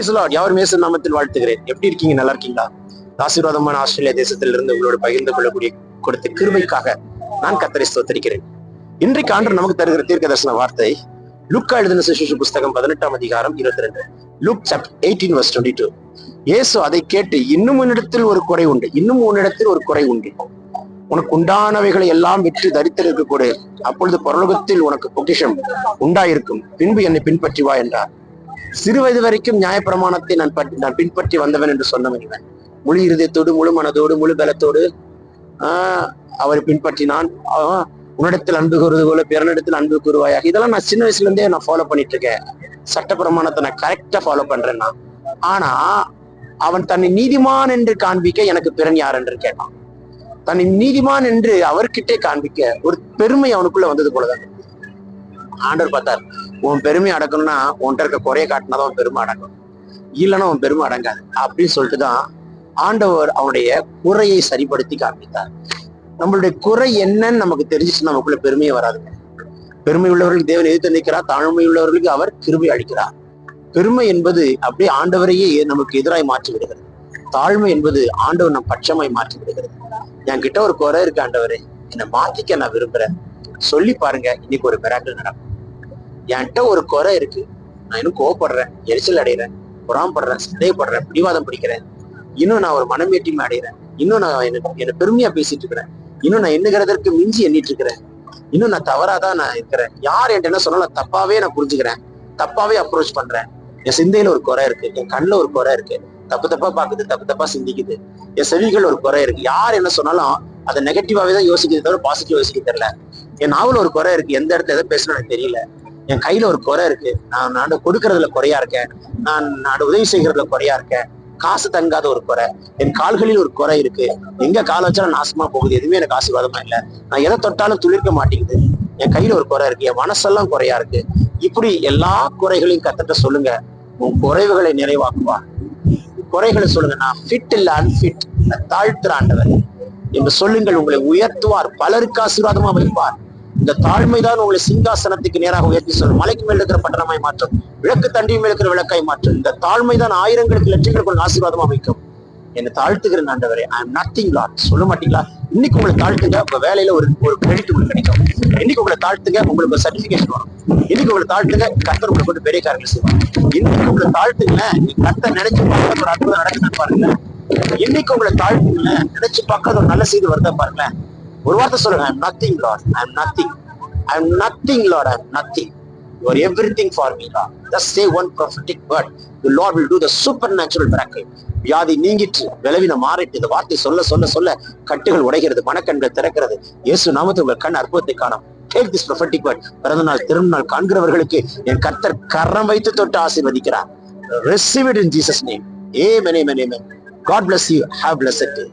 Praise the மேச நாமத்தில் வாழ்த்துகிறேன். எப்படி இருக்கீங்க? நல்லா இருக்கீங்களா? ஆசீர்வாதமான ஆஸ்திரேலியா தேசத்தில் இருந்து உங்களோட பகிர்ந்து கொள்ளக்கூடிய கொடுத்த கிருபைக்காக நான் கத்தரை ஸ்தோத்தரிக்கிறேன். இன்றைக்கு ஆண்டு நமக்கு தருகிற தீர்க்க தரிசன வார்த்தை லுக்கா எழுதின சுவிசேஷ புஸ்தகம் பதினெட்டாம் அதிகாரம் இருபத்தி ரெண்டு Luke chapter eighteen verse twenty two இயேசு அதை கேட்டு இன்னும் உன்னிடத்தில் ஒரு குறை உண்டு. இன்னும் உன்னிடத்தில் ஒரு குறை உண்டு. உனக்கு உண்டானவைகளை எல்லாம் விற்று தரித்திருக்க கூடு. அப்பொழுது பரலோகத்தில் உனக்கு பொக்கிஷம் உண்டாயிருக்கும். பின்பு என்னை பின்பற்றி வா என்றார். சிறு வயது வரைக்கும் நியாயப்பிரமாணத்தை நான் பற்றி- நான் பின்பற்றி வந்தவன் என்று சொன்னவன் இவன் முழு இருதயத்தோடு முழு மனதோடு முழு பலத்தோடு ஆஹ் அவரை பின்பற்றினான். உன்னிடத்தில் அன்பு கூறுவது போல பிறனிடத்தில் அன்பு கூறுவாயாக. இதெல்லாம் நான் சின்ன வயசுல இருந்தே நான் ஃபாலோ பண்ணிட்டு இருக்கேன் சட்ட பிரமாணத்தை நான் கரெக்டா ஃபாலோ பண்றேன் நான் ஆனா அவன் தன்னை நீதிமான் என்று காண்பிக்க எனக்கு பிறன் யார் என்று கேட்டான். தன்னை நீதிமான் என்று அவர்கிட்டே காண்பிக்க ஒரு பெருமை அவனுக்குள்ள வந்தது போலதான். ஆண்டவர் பார்த்தார். உன் பெருமை அடக்கணும்னா உன்கிட்ட இருக்க குறைய காட்டினாதான் உன் பெருமை அடங்கும். இல்லைன்னா உன் பெருமை அடங்காது. அப்படின்னு சொல்லிட்டு தான் ஆண்டவர் அவனுடைய குறையை சரிப்படுத்தி காண்பித்தார். நம்மளுடைய குறை என்னன்னு நமக்கு தெரிஞ்சிச்சு நமக்குள்ள பெருமையே வராதுங்க. பெருமை உள்ளவர்களுக்கு தேவன் எதிர்த்து நிற்கிறார் தாழ்மை உள்ளவர்களுக்கு அவர் கிருபை அளிக்கிறார். பெருமை என்பது அப்படியே ஆண்டவரையே நமக்கு எதிராய் மாற்றி விடுகிறது. தாழ்மை என்பது ஆண்டவர் நம் பட்சமாய் மாற்றி விடுகிறது. என்கிட்ட ஒரு குறை இருக்கு ஆண்டவரே என்னை மாத்திக்க நான் விரும்புறேன். சொல்லி பாருங்க இன்னைக்கு ஒரு மிராக்கள் நடக்கும். என்கிட்ட ஒரு குறை இருக்கு. நான் இன்னும் கோவப்படுறேன் எரிச்சல் அடைகிறேன் புறாமப்படுறேன் சந்தேகப்படுறேன் பிடிவாதம் பிடிக்கிறேன். இன்னும் நான் ஒரு மனமேட்டிமை அடைகிறேன் இன்னும் நான் எனக்கு என்ன பெருமையா பேசிட்டு இருக்கிறேன். இன்னும் நான் எண்ணுகிறதற்கு மிஞ்சி எண்ணிட்டு இருக்கிறேன். இன்னும் நான் தவறாதான் நான் இருக்கிறேன். யார் என்கிட்ட என்ன சொன்னாலும் தப்பாவே நான் புரிஞ்சுக்கிறேன். தப்பாவே அப்ரோச் பண்றேன். என் சிந்தையில ஒரு குறை இருக்கு. என் கண்ணுல ஒரு குறை இருக்கு. தப்பு தப்பா பாக்குது தப்பு தப்பா சிந்திக்குது. என் செவிகள் ஒரு குறை இருக்கு. யார் என்ன சொன்னாலும் அதை நெகட்டிவாவே தான் யோசிக்கிறது தவிர பாசிட்டிவ் யோசிக்க தெரியல. என் நாவல் ஒரு குறை இருக்கு. எந்த இடத்துல எதை பேசணும் எனக்கு தெரியல. என் கையில ஒரு குறை இருக்கு. நான் நான் கொடுக்கறதுல குறையா இருக்கேன். நான் நான் உதவி செய்யறதுல குறையா இருக்கேன். காசு தங்காத ஒரு குறை. என் கால்களில் ஒரு குறை இருக்கு. எங்க கால் வச்சாலும் நாசமா போகுது. எதுவுமே எனக்கு ஆசீர்வாதமா இல்ல. நான் எதை தொட்டாலும் துளிர்க்க மாட்டேங்குது. என் கையில ஒரு குறை இருக்கு. என் மனசெல்லாம் குறையா இருக்கு. இப்படி எல்லா குறைகளையும் கத்தட்ட சொல்லுங்க. உன் குறைவுகளை நிறைவாக்குவா. குறைகளை சொல்லுங்க. நான் ஃபிட் இல்ல அன்ஃபிட் தாழ்த்துற ஆண்டவர். என்று சொல்லுங்கள். உங்களை உயர்த்துவார். பலருக்கு ஆசீர்வாதமா வைப்பார். இந்த தாழ்மைதான் உங்களை சிங்காசனத்துக்கு நேராக உயர்த்தி சொல்லும். மலைக்கு மேல் இருக்கிற பட்டணமாய் மாற்றும். விளக்கு தண்டி மேல் இருக்கிற விளக்காய் மாற்றும். இந்த தாழ்மைதான் ஆயிரங்களுக்கு லட்சங்களுக்கு ஆசீர்வாதமா அமைக்கும். என்னை தாழ்த்துகிற ஆண்டவரே. ஐ எம் நத்திங் லாட் சொல்ல மாட்டீங்களா? இன்னைக்கு உங்களை தாழ்த்துங்க. உங்க வேலையில ஒரு ஒரு கிரெடிட் உங்களுக்கு கிடைக்கும். இன்னைக்கு உங்களை தாழ்த்துங்க. உங்களுக்கு ஒரு சர்டிபிகேஷன் வரும் இன்னைக்கு உங்களை தாழ்த்துங்க. கர்த்தர் உங்களை கொண்டு பெரிய காரியங்கள் செய்வாங்க இன்னைக்கு உங்களை தாழ்த்துங்க நீ கர்த்தர் நினைச்சு பார்க்க ஒரு அற்புதம் நடக்குதுன்னு பாருங்களேன். இன்னைக்கு உங்களை தாழ்த்துங்க நினைச்சு பார்க்க ஒரு நல்ல செய்தி வருதா பாருங்களேன். ஒரு வார்த்தை சொல்லுங்க I am nothing Lord I am nothing I am nothing Lord I am nothing you are everything for me Lord just say one prophetic word the Lord will do the supernatural miracle வியாதி நீங்கிட்டு விளைவின மாறிட்டு இந்த வார்த்தை சொல்ல சொல்ல சொல்ல கட்டுகள் உடைகிறது மனக்கண்கள் திறக்கிறது. இயேசு நாமத்தில் உங்கள் கண் அற்புதத்தை காணும். டேக் திஸ் ப்ரொஃபட்டிக் வேர்ட் பிறந்த நாள் திருநாள் காண்கிறவர்களுக்கு என் கர்த்தர் கரம் வைத்து தொட்டு ஆசீர்வதிக்கிறார். Receive it in Jesus name amen amen God bless you have blessed day.